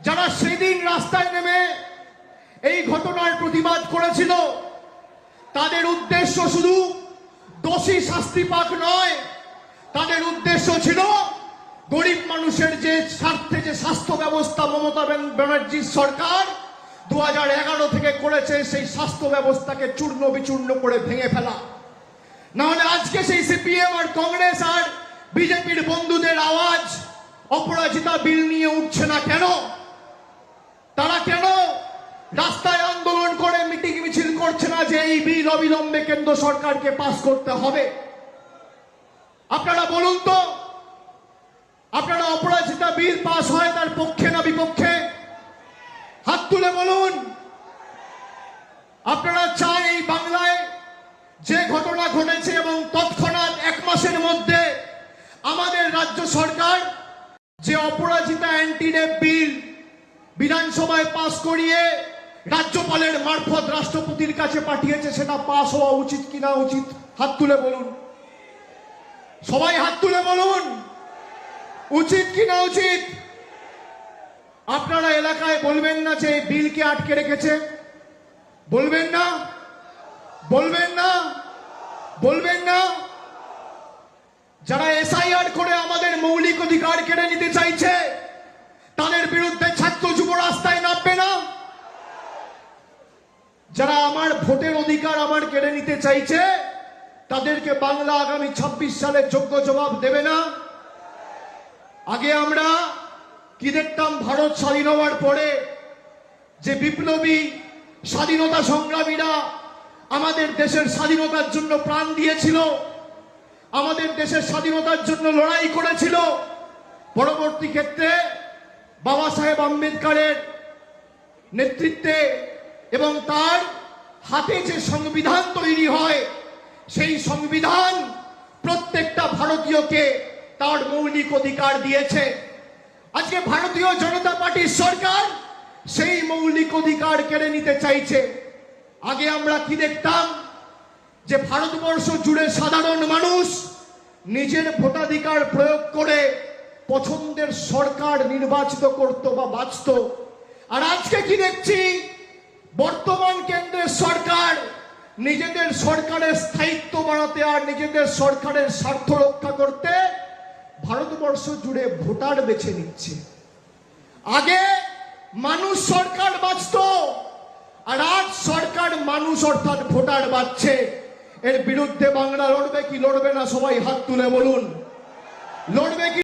যারা সেদিন রাস্তায় নেমে এই ঘটনার প্রতিবাদ করেছিল, তাদের উদ্দেশ্য শুধু দোষী শাস্তি পাক নয়, তাদের উদ্দেশ্য ছিল গরিব মানুষের যে স্বার্থে যে স্বাস্থ্য ব্যবস্থা মমতা ব্যান- ব্যানার্জির সরকার দু হাজার এগারো থেকে করেছে, সেই স্বাস্থ্য ব্যবস্থাকে চূর্ণ বিচূর্ণ করে ভেঙে ফেলা। নাহলে আজকে সেই সিপিএম আর কংগ্রেস আর বিজেপির বন্ধুদের আওয়াজ, অপরাজিতা বিল নিয়ে উঠছে না কেন? তারা কেন রাস্তায় আন্দোলন করে, মিটিং মিছিল করছে না যে এই বিল অবিলম্বে কেন্দ্র সরকারকে পাস করতে হবে? আপনারা বলুন তো, আপনারা অপরাজিতা বিল পাস হয় তার পক্ষে না বিপক্ষে? হাত তুলে বলুন। আপনারা চান এই বাংলায় যে ঘটনা ঘটেছে এবং তৎক্ষণাৎ এক মাসের মধ্যে আমাদের রাজ্য সরকার যে অপরাজিতা অ্যান্টি রেপ বিল বিধানসভায় পাস করিয়ে রাজ্যপালের মারফত রাষ্ট্রপতির কাছে পাঠিয়েছে, সেটা পাস হওয়া উচিত কিনা উচিত? হাত তুলে বলুন। সবাই হাত তুলে বলুন। উচিত কিনা উচিত? আপনারা এলাকায় বলবেন না যে বিলকে আটকে রেখেছে। বলবেন না? বলবেন না? বলবেন না? যারা এসআইআর করে আমাদের মৌলিক অধিকার কেড়ে নিতে চাইছে যারা আমার ভোটের অধিকার আমার কেড়ে নিতে চাইছে, তাদেরকে বাংলা আগামী ছাব্বিশ সালে যোগ্য জবাব দেবে না। আগে আমরা কি দেখতাম ভারত স্বাধীন হওয়ার পরে, যে বিপ্লবী স্বাধীনতা সংগ্রামীরা আমাদের দেশের স্বাধীনতার জন্য প্রাণ দিয়েছিল, আমাদের দেশের স্বাধীনতার জন্য লড়াই করেছিল। পরবর্তী ক্ষেত্রে বাবা সাহেব আম্বেদকারের নেতৃত্বে এবং তার হাতে যে সংবিধান তৈরি হয়, সেই সংবিধান প্রত্যেকটা ভারতীয়কে তার মৌলিক অধিকার দিয়েছে। আজকে ভারতীয় জনতা পার্টির সরকার সেই মৌলিক অধিকার কেড়ে নিতে চাইছে। আগে আমরা কি দেখতাম যে ভারতবর্ষ জুড়ে সাধারণ মানুষ নিজের ভোটাধিকার প্রয়োগ করে পছন্দের সরকার নির্বাচিত করত বা বাঁচত। আর আজকে কি দেখছি বর্তমান কেন্দ্রের সরকার নিজেদের সরকারের স্থায়িত্ব বাড়াতে আর নিজেদের সরকারের স্বার্থ রক্ষা করতে ভারতবর্ষ জুড়ে ভোটার বেছে নিচ্ছে। আগে মানুষ সরকার বাঁচত, আর আজ সরকার মানুষ অর্থাৎ ভোটার বাঁচছে এর বিরুদ্ধে বাংলা লড়বে কি লড়বে না সবাই হাত তুলে বলুন। লড়বে কি